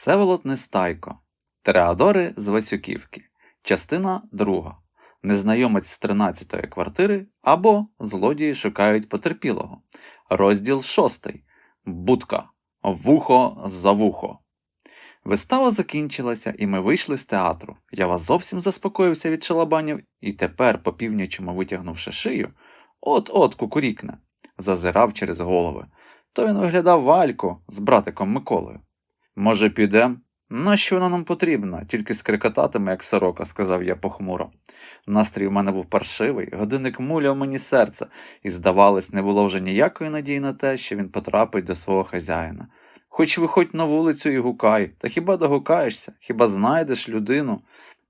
Всеволод Нестайко. Тереадори з Васюківки. Частина 2. Незнайомець з 13-ї квартири або Злодії шукають потерпілого. Розділ 6. Будка. Вухо за вухо. Вистава закінчилася, і ми вийшли з театру. Я вас зовсім заспокоївся від шалабанів, і тепер, по північому витягнувши шию, от-от кукурікне, зазирав через голови. То він виглядав вальку з братиком Миколою. Може, підем? Нащо вона нам потрібна? Тільки скрикотатиме, як сорока, сказав я похмуро. Настрій у мене був паршивий, годинник муляв мені серце, і, здавалось, не було вже ніякої надії на те, що він потрапить до свого хазяїна. Хоч виходь на вулицю і гукай, та хіба догукаєшся, хіба знайдеш людину,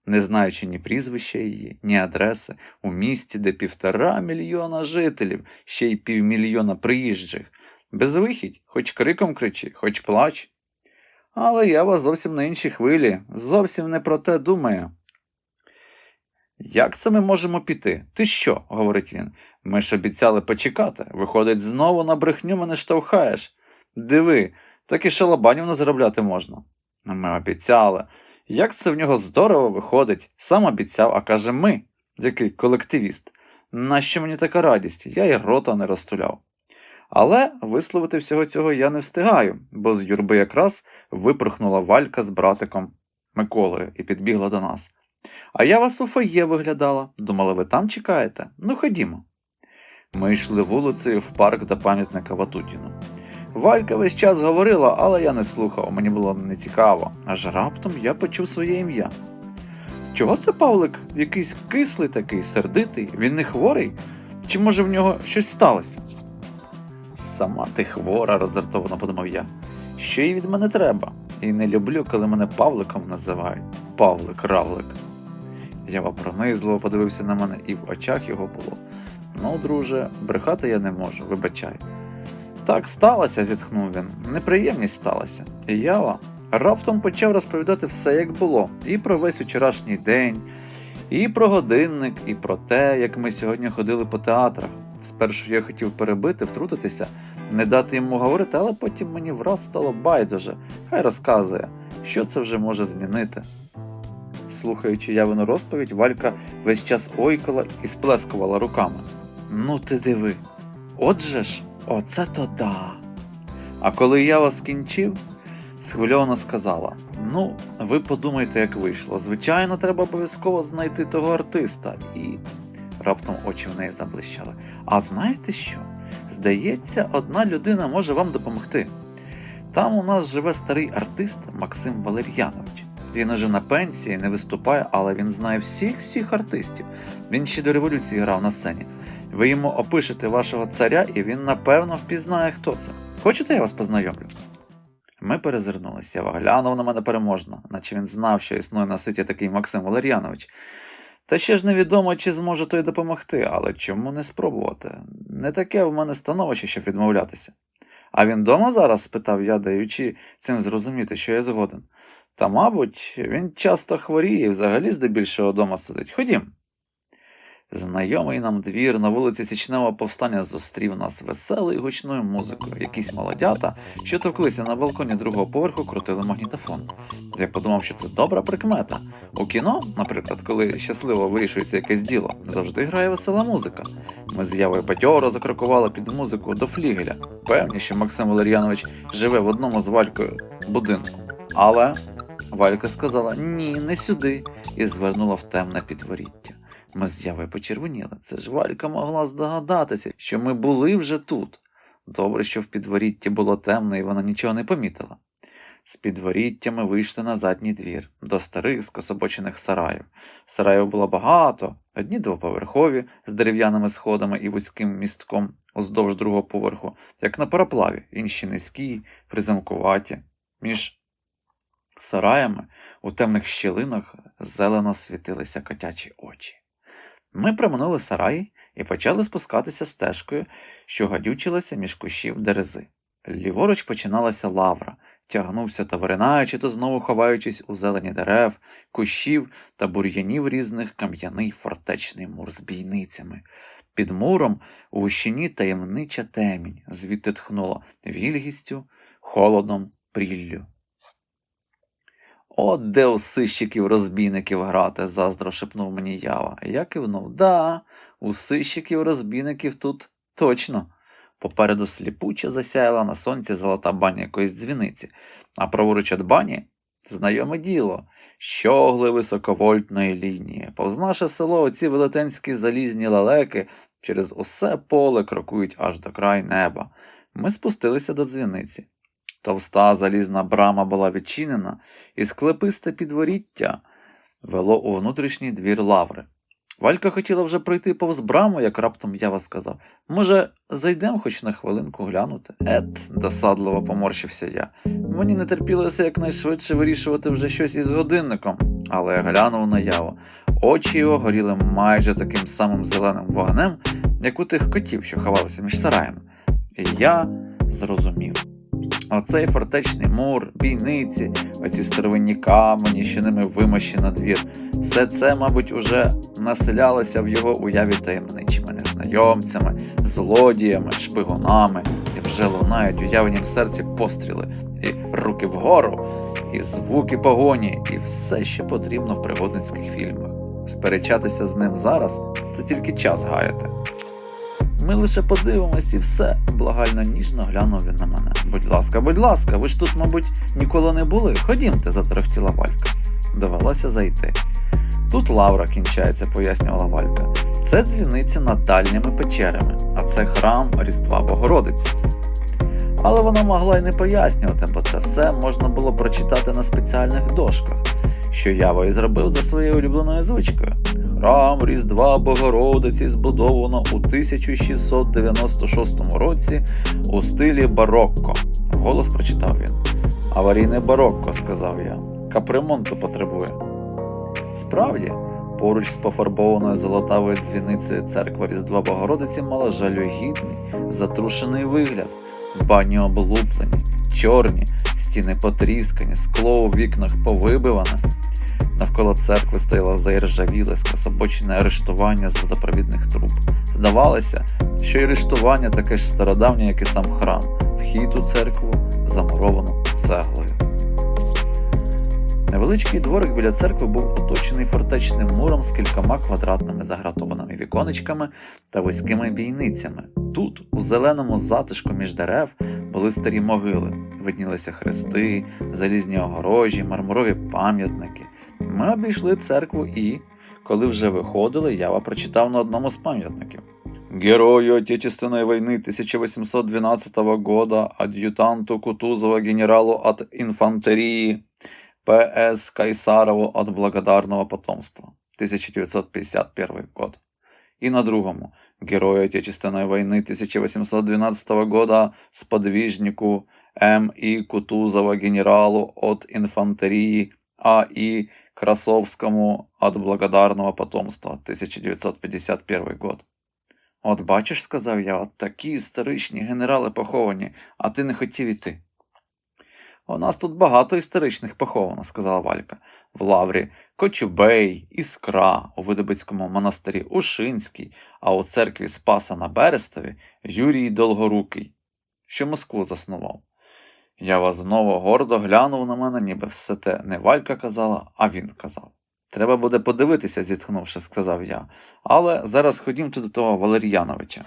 не знаючи ні прізвища її, ні адреси, у місті, де півтора мільйона жителів, ще й півмільйона приїжджих. Безвихідь, хоч криком кричи, хоч плач. Але я вас зовсім на іншій хвилі, зовсім не про те думаю. Як це ми можемо піти? Ти що? говорить він. Ми ж обіцяли почекати. Виходить, знову на брехню мене штовхаєш. Диви, так і шалабанів не заробляти можна. Ми обіцяли. Як це в нього здорово виходить? Сам обіцяв, а каже ми, який колективіст. Нащо мені така радість? Я й рота не розтуляв. Але висловити всього цього я не встигаю, бо з юрби якраз випорхнула валька з братиком Миколою і підбігла до нас. А я вас у фоє виглядала. Думала, ви там чекаєте? Ну ходімо. Ми йшли вулицею в парк до пам'ятника Ватутіну. Валька весь час говорила, але я не слухав, мені було нецікаво, аж раптом я почув своє ім'я. Чого це Павлик якийсь кислий такий, сердитий, він не хворий? Чи може в нього щось сталося? Сама ти хвора, роздратовано подумав я. Що їй від мене треба? І не люблю, коли мене Павликом називають. Павлик, равлик. Ява пронизливо подивився на мене, і в очах його було. Ну, друже, брехати я не можу, вибачай. Так сталося, зітхнув він. Неприємність сталася. І Ява раптом почав розповідати все, як було, і про весь вчорашній день, і про годинник, і про те, як ми сьогодні ходили по театрах. Спершу я хотів перебити, втрутитися, не дати йому говорити, але потім мені враз стало байдуже. Хай розказує, що це вже може змінити. Слухаючи явину розповідь, Валька весь час ойкала і сплескувала руками. Ну ти диви, отже ж, оце то да. А коли я вас скінчив, схвильовано сказала: Ну, ви подумайте, як вийшло. Звичайно, треба обов'язково знайти того артиста. І раптом очі в неї заблищали. А знаєте що? Здається, одна людина може вам допомогти. Там у нас живе старий артист Максим Валер'янович. Він уже на пенсії не виступає, але він знає всіх всіх артистів. Він ще до революції грав на сцені. Ви йому опишете вашого царя, і він напевно впізнає, хто це. Хочете, я вас познайомлю? Ми перезирнулися. Глянув на мене переможно, наче він знав, що існує на світі такий Максим Валер'янович. Та ще ж невідомо, чи зможе той допомогти, але чому не спробувати? Не таке в мене становище, щоб відмовлятися. А він дома зараз? спитав я, даючи цим зрозуміти, що я згоден. Та, мабуть, він часто хворіє і взагалі здебільшого дома сидить. Ходім. Знайомий нам двір на вулиці Січневого повстання зустрів нас веселою гучною музикою. Якісь молодята, що товклися на балконі другого поверху, крутили магнітофон. Я подумав, що це добра прикмета. У кіно, наприклад, коли щасливо вирішується якесь діло, завжди грає весела музика. Ми з явою бадьоро закрокували під музику до флігеля, певні, що Максим Валер'янович живе в одному з валькою будинку. Але Валька сказала ні, не сюди, і звернула в темне підворіття. Ми з Явою почервоніли. Це ж Валька могла здогадатися, що ми були вже тут. Добре, що в підворітті було темно, і вона нічого не помітила. З підворіття ми вийшли на задній двір, до старих скособочених сараїв. Сараїв було багато, одні двоповерхові з дерев'яними сходами і вузьким містком уздовж другого поверху, як на параплаві, інші низькі, приземкуваті. Між сараями у темних щілинах зелено світилися котячі очі. Ми проминули сараї і почали спускатися стежкою, що гадючилася між кущів дерези. Ліворуч починалася лавра, тягнувся то виринаючи, то знову ховаючись у зелені дерев, кущів та бур'янів різних кам'яний фортечний мур з бійницями. Під муром у гущині таємнича темінь, звідти тхнуло вільгістю, холодом, пріллю. От де у сищиків розбійників грати, заздро шепнув мені ява. Я кивнув. Да, у сищиків розбійників тут точно. Попереду сліпуче засяяла на сонці золота баня якоїсь дзвіниці, а праворуч від бані знайоме діло. Щогли високовольтної лінії. Повз наше село оці велетенські залізні лелеки через усе поле крокують аж до край неба. Ми спустилися до дзвіниці. Товста залізна брама була відчинена, і склеписте підворіття вело у внутрішній двір лаври. Валька хотіла вже пройти повз браму, як раптом ява сказав. Може, зайдемо хоч на хвилинку глянути? Ет, досадливо поморщився я. Мені не терпілося якнайшвидше вирішувати вже щось із годинником, але я глянув на яву. Очі його горіли майже таким самим зеленим вогнем, як у тих котів, що ховалися між сараями. І я зрозумів. Оцей фортечний мур, бійниці, оці старовинні камені, що ними вимощено двір, все це, мабуть, уже населялося в його уяві таємничими незнайомцями, злодіями, шпигунами, і вже лунають уявлені в серці постріли, і руки вгору, і звуки погоні, і все, що потрібно в пригодницьких фільмах. Сперечатися з ним зараз це тільки час гаяти. Ми лише подивимось і все, благально ніжно глянув він на мене. Будь ласка, будь ласка, ви ж тут, мабуть, ніколи не були. Ходімте, затрохтіла Валька. Довелося зайти. Тут лавра кінчається, пояснювала Валька. Це дзвіниця над дальніми печерами, а це храм Різдва Богородиці. Але вона могла й не пояснювати, бо це все можна було прочитати на спеціальних дошках, що Ява і зробив за своєю улюбленою звичкою. Храм Різдва Богородиці збудовано у 1696 році у стилі барокко. Голос прочитав він. Аварійне барокко, сказав я. Капремонту потребує. Справді, поруч з пофарбованою золотавою дзвіницею церква Різдва Богородиці мала жалюгідний, затрушений вигляд, бані облуплені, чорні, стіни потріскані, скло у вікнах повибиване. Навколо церкви стояло заіржавіле, скособочене арештування з водопровідних труб. Здавалося, що і арештування таке ж стародавнє, як і сам храм, вхід у церкву замуровано цеглою. Невеличкий дворик біля церкви був оточений фортечним муром з кількома квадратними загратованими віконечками та вузькими бійницями. Тут, у зеленому затишку між дерев, були старі могили, виднілися хрести, залізні огорожі, мармурові пам'ятники. Ми обійшли церкву і, коли вже виходили, Ява прочитав на одному з пам'ятників. Герою Отечественной войны 1812 года, адъютанту Кутузова генералу от инфантерии П.С. Кайсарову от благодарного потомства 1951 год. И на другому Герою Отечественной войны 1812 года сподвижнику М.И. Кутузова генералу от инфантерии А.И. Красовскому от благодарного потомства 1951 год. От бачиш, сказав я, от такі історичні генерали поховані, а ти не хотів іти. У нас тут багато історичних поховано, сказала Валька. В лаврі Кочубей, Іскра, у Видобицькому монастирі Ушинський, а у церкві Спаса на Берестові Юрій Долгорукий, що Москву заснував. Я вас знову гордо глянув на мене, ніби все те не Валька казала, а він казав. Треба буде подивитися, зітхнувши, сказав я. Але зараз ходімте до того Валер'яновича.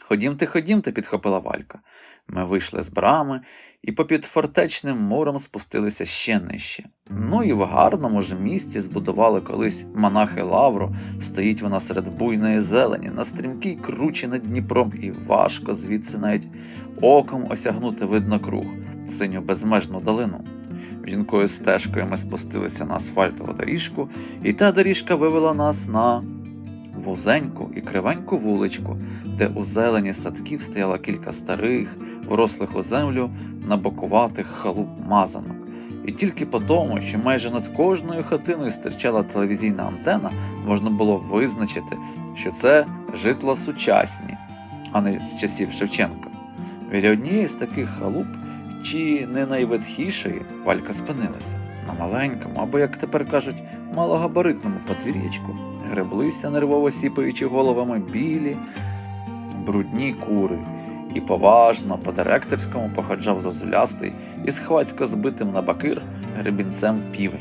Ходімте, ходімте, підхопила Валька. Ми вийшли з брами і попід фортечним муром спустилися ще нижче. Ну і в гарному ж місці збудували колись монахи Лавру. Стоїть вона серед буйної зелені, на стрімкій кручі над Дніпром, і важко звідси навіть оком осягнути видно круг, синю безмежну долину. Вінкою стежкою ми спустилися на асфальтову доріжку, і та доріжка вивела нас на вузеньку і кривеньку вуличку, де у зелені садків стояло кілька старих, врослих у землю, набокуватих халуп мазанок. І тільки по тому, що майже над кожною хатиною стирчала телевізійна антена, можна було визначити, що це житло сучасні, а не з часів Шевченка. Біля однієї з таких халуп, чи не найветхішої, Валька спинилася. На маленькому, або, як тепер кажуть, малогабаритному подвір'ячку греблися, нервово сіпаючи головами білі, брудні кури, і поважно по директорському походжав зазулястий і схвацько збитим на бакир гребінцем півень.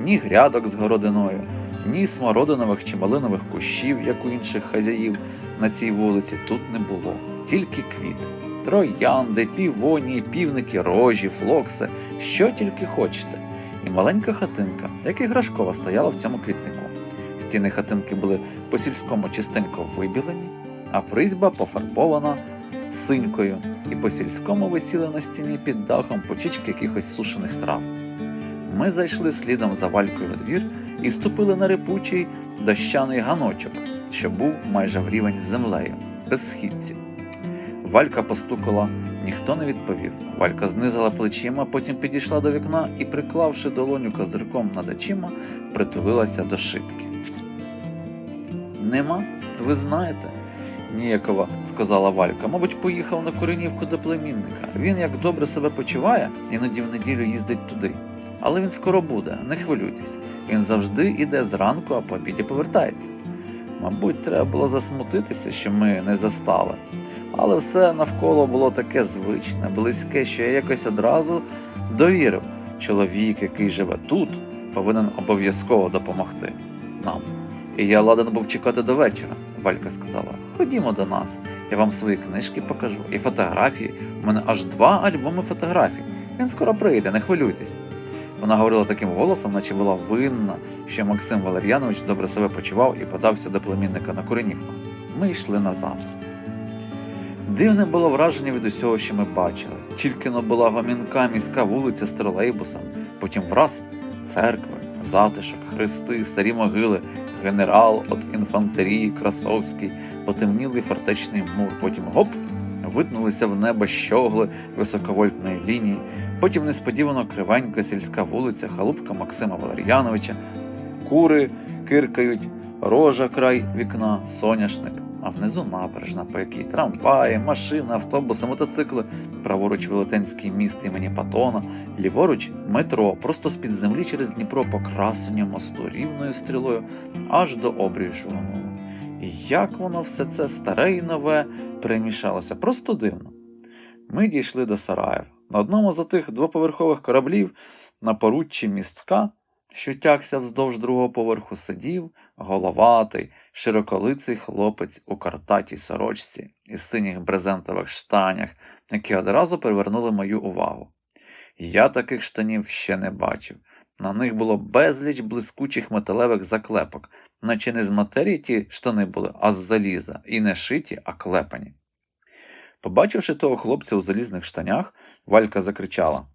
Ні грядок з городиною, ні смородинових чи малинових кущів, як у інших хазяїв на цій вулиці, тут не було, тільки квіти. Троянди, півонії, півники, рожі, флокси, що тільки хочете. І маленька хатинка, як іграшкова, стояла в цьому квітнику. Стіни хатинки були по сільському чистенько вибілені, а призьба пофарбована синькою, і по сільському висіли на стіні під дахом почічки якихось сушених трав. Ми зайшли слідом за валькою у двір і ступили на рипучий дощаний ганочок, що був майже в рівень з землею, без східців. Валька постукала, ніхто не відповів. Валька знизила плечима, потім підійшла до вікна і, приклавши долоню козирком над очима, притулилася до шибки. Нема, ви знаєте, ніякова, сказала Валька. Мабуть, поїхав на Коренівку до племінника. Він як добре себе почуває, іноді в неділю їздить туди. Але він скоро буде, не хвилюйтесь. Він завжди іде зранку, а по обіді повертається. Мабуть, треба було засмутитися, що ми не застали. Але все навколо було таке звичне, близьке, що я якось одразу довірив. Чоловік, який живе тут, повинен обов'язково допомогти нам. І я ладен був чекати до вечора, Валька сказала. Ходімо до нас, я вам свої книжки покажу і фотографії. У мене аж два альбоми фотографій. Він скоро прийде, не хвилюйтесь. Вона говорила таким голосом, наче була винна, що Максим Валер'янович добре себе почував і подався до племінника на Коренівку. Ми йшли назад. Дивне було враження від усього, що ми бачили. Тільки но була гомінка міська вулиця з тролейбусом, потім враз церкви, затишок, хрести, старі могили, генерал от інфантерії Красовський, потемнілий фортечний мур, потім гоп, витнулися в небо щогли високовольтної лінії, потім несподівано кривенька сільська вулиця, халупка Максима Валер'яновича, кури киркають, рожа край вікна, соняшник, а внизу набережна, по якій трамваї, машини, автобуси, мотоцикли, праворуч Велетенський міст імені Патона, ліворуч метро, просто з-під землі через Дніпро по красенню мосту рівною стрілою аж до обрію Шуганову. Як воно все це старе і нове перемішалося, просто дивно. Ми дійшли до Сараєва. На одному з тих двоповерхових кораблів на поруччі містка, що тягся вздовж другого поверху, сидів головатий, широколиций хлопець у картатій сорочці і синіх брезентових штанях, які одразу привернули мою увагу. Я таких штанів ще не бачив. На них було безліч блискучих металевих заклепок, наче не з матерії ті штани були, а з заліза, і не шиті, а клепані. Побачивши того хлопця у залізних штанях, Валька закричала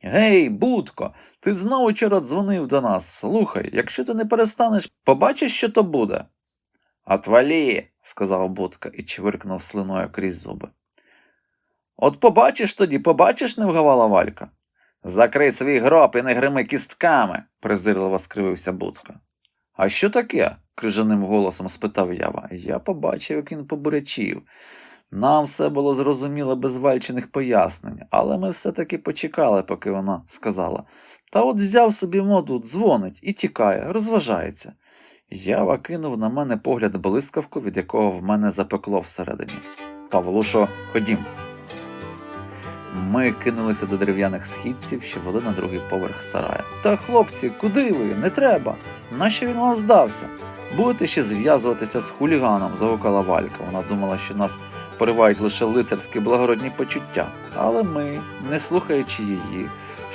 Гей, Будко, ти знову вчора дзвонив до нас. Слухай, якщо ти не перестанеш, побачиш, що то буде. Отвалі, сказав Будка і чвиркнув слиною крізь зуби. От побачиш тоді, побачиш, не вгавала Валька. Закрий свій гроб і не грими кістками, презирливо скривився Будка. А що таке? крижаним голосом спитав Ява. Я побачив, як він побурячів. Нам все було зрозуміло без вальчених пояснень, але ми все-таки почекали, поки вона сказала. Та от взяв собі моду, дзвонить і тікає, розважається. Ява кинув на мене погляд блискавку, від якого в мене запекло всередині. Павлушо, ходім. Ми кинулися до дерев'яних східців, що вели на другий поверх сарая. Та, хлопці, куди ви? Не треба. Нащо він вам здався? Будете ще зв'язуватися з хуліганом, загукала Валька. Вона думала, що нас поривають лише лицарські благородні почуття. Але ми, не слухаючи її,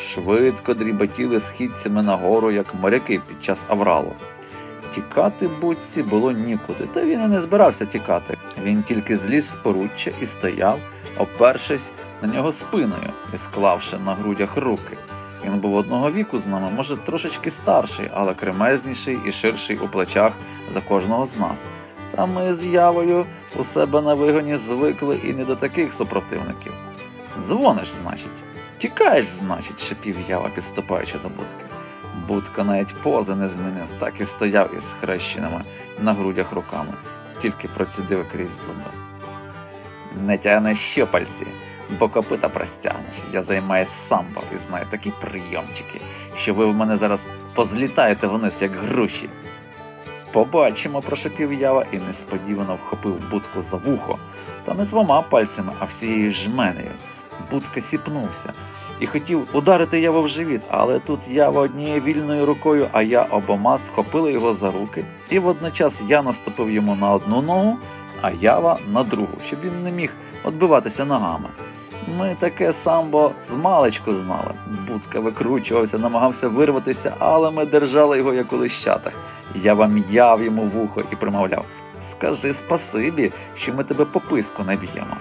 швидко дріботіли східцями нагору, як моряки під час авралу. Тікати будці було нікуди, та він і не збирався тікати. Він тільки зліз з поруччя і стояв, опершись на нього спиною і склавши на грудях руки. Він був одного віку з нами, може, трошечки старший, але кремезніший і ширший у плечах за кожного з нас. Та ми з явою у себе на вигоні звикли і не до таких супротивників. Дзвониш, значить, тікаєш, значить, шипів ява, підступаючи до будки. Будка навіть пози не змінив, так і стояв із схрещеними на грудях руками, тільки процідив крізь зуби. Не тягне щопальці, бо копита простягнеш. Я займаюсь самбо і знаю такі прийомчики, що ви в мене зараз позлітаєте вниз, як груші. Побачимо, прошепів ява і несподівано вхопив будку за вухо, та не двома пальцями, а всією жменею. Будка сіпнувся, і хотів ударити Яву в живіт, але тут Ява однією вільною рукою, а я обома схопили його за руки, і водночас я наступив йому на одну ногу, а Ява на другу, щоб він не міг відбиватися ногами. Ми таке самбо з маличку знали. Будка викручувався, намагався вирватися, але ми держали його як у лищатах. Я вам яв йому вухо і примовляв: Скажи спасибі, що ми тебе по писку не б'ємо.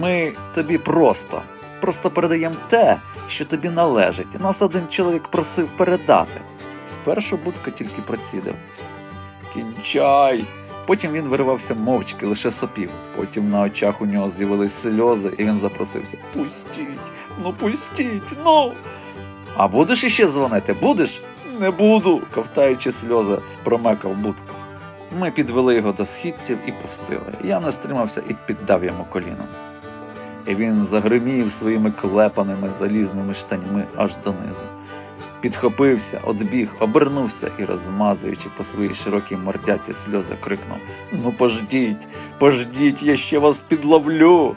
Ми тобі просто, просто передаємо те, що тобі належить. Нас один чоловік просив передати. Спершу будка тільки процідив. Кінчай. Потім він виривався мовчки, лише сопів. Потім на очах у нього з'явились сльози, і він запросився: Пустіть, ну пустіть, ну. А будеш іще дзвонити? Будеш? Не буду, ковтаючи сльози, промекав будка. Ми підвели його до східців і пустили. Я не стримався і піддав йому коліном. І він загримів своїми клепаними залізними штаньми аж донизу. Підхопився, одбіг, обернувся і, розмазуючи по своїй широкій мордяці сльози, крикнув: Ну, пождіть, пождіть, я ще вас підловлю.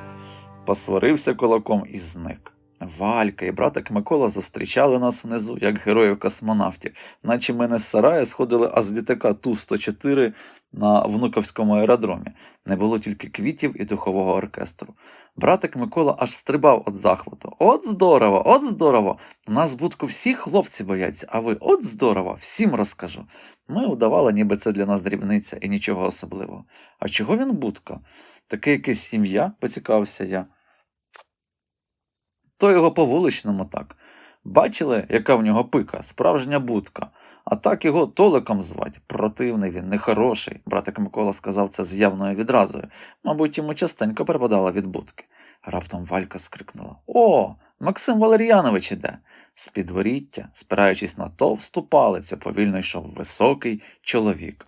Посварився кулаком і зник. Валька і братик Микола зустрічали нас внизу, як героїв космонавтів, наче ми не з сарая сходили, а з літака Ту-104 на внуковському аеродромі. Не було тільки квітів і духового оркестру. Братик Микола аж стрибав від захвату. От здорово, от здорово! У нас будку всі хлопці бояться, а ви от здорово, всім розкажу. Ми удавали, ніби це для нас дрібниця і нічого особливого. А чого він будка? Таке якесь ім'я, поцікавився я. То його по вуличному так. Бачили, яка в нього пика, справжня будка. А так його Толиком звать. Противний він, нехороший. Братик Микола сказав це з явною відразою. Мабуть, йому частенько припадало від будки. Раптом Валька скрикнула: О, Максим Валер'янович іде. З підворіття, спираючись на товсту палицю, повільно йшов високий чоловік.